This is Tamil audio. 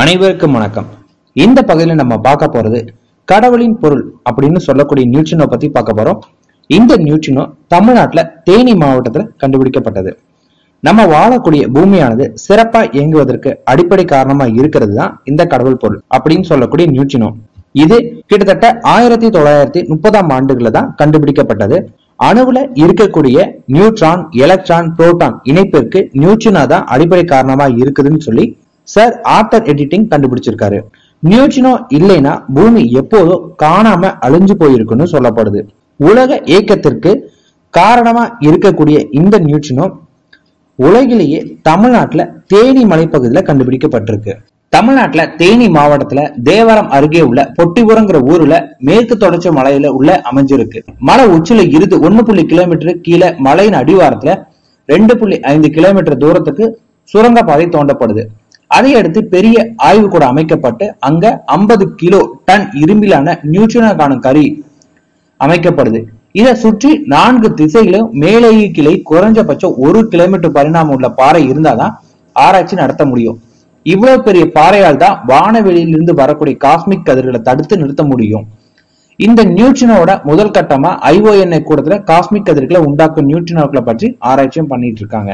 அனைவருக்கும் வணக்கம். இந்த பகுதியில நம்ம பார்க்க போறது கடவுளின் பொருள் அப்படின்னு சொல்லக்கூடிய நியூட்ரினோ பத்தி பார்க்க போறோம். இந்த நியூட்ரினோ தமிழ்நாட்டில் தேனி மாவட்டத்துல கண்டுபிடிக்கப்பட்டது. நம்ம வாழக்கூடிய பூமியானது சிறப்பா இயங்குவதற்கு அடிப்படை காரணமா இருக்கிறது தான் இந்த கடவுள் பொருள் அப்படின்னு சொல்லக்கூடிய நியூட்ரினோ இது கிட்டத்தட்ட ஆயிரத்தி தொள்ளாயிரத்தி முப்பதாம் ஆண்டுகள்ல தான் கண்டுபிடிக்கப்பட்டது. அணுவுல இருக்கக்கூடிய நியூட்ரான் எலக்ட்ரான் புரோட்டான் இணைப்பிற்கு நியூட்ரினோ தான் அடிப்படை காரணமா இருக்குதுன்னு சொல்லி சார் ஆர்டர் எடிட்டிங் கண்டுபிடிச்சிருக்காரு. நியூட்ரினோ இல்லைன்னா பூமி எப்போதும் காணாம அழிஞ்சு போயிருக்குன்னு சொல்லப்படுது. உலக இயக்கத்திற்கு காரணமா இருக்கக்கூடிய இந்த நியூட்ரினோ உலகிலேயே தமிழ்நாட்டுல தேனி மலைப்பகுதியில கண்டுபிடிக்கப்பட்டிருக்கு. தமிழ்நாட்டுல தேனி மாவட்டத்துல தேவரம் அருகே உள்ள பொட்டிபுரங்கிற ஊர்ல மேற்கு தொடர்ச்சி மலையில உள்ள அமைஞ்சிருக்கு. மலை உச்சில இருந்து ஒன்னு புள்ளி கிலோமீட்டர் கீழே மலையின் அடிவாரத்துல ரெண்டு புள்ளி ஐந்து கிலோமீட்டர் தூரத்துக்கு சுரங்கப்பாதை தோண்டப்படுது. அதை அடுத்து பெரிய ஆய்வு அமைக்கப்பட்டு அங்க ஐம்பது கிலோ டன் இரும்பிலான நியூட்ரினாக்கான கறி அமைக்கப்படுது. இதை சுற்றி நான்கு திசைகளும் மேலே கிளை குறைஞ்சபட்சம் ஒரு கிலோமீட்டர் பரிணாமம் உள்ள பாறை இருந்தாதான் ஆராய்ச்சி நடத்த முடியும். இவ்வளவு பெரிய பாறையால் தான் வானவெளியிலிருந்து வரக்கூடிய காஸ்மிக் கதிர்களை தடுத்து நிறுத்த முடியும். இந்த நியூட்ரினோட முதல் கட்டமா ஐஓஎன்ஐ கூடத்துல காஸ்மிக் கதிர்களை உண்டாக்கும் நியூட்ரினோக்களை பற்றி ஆராய்ச்சியும் பண்ணிட்டு இருக்காங்க.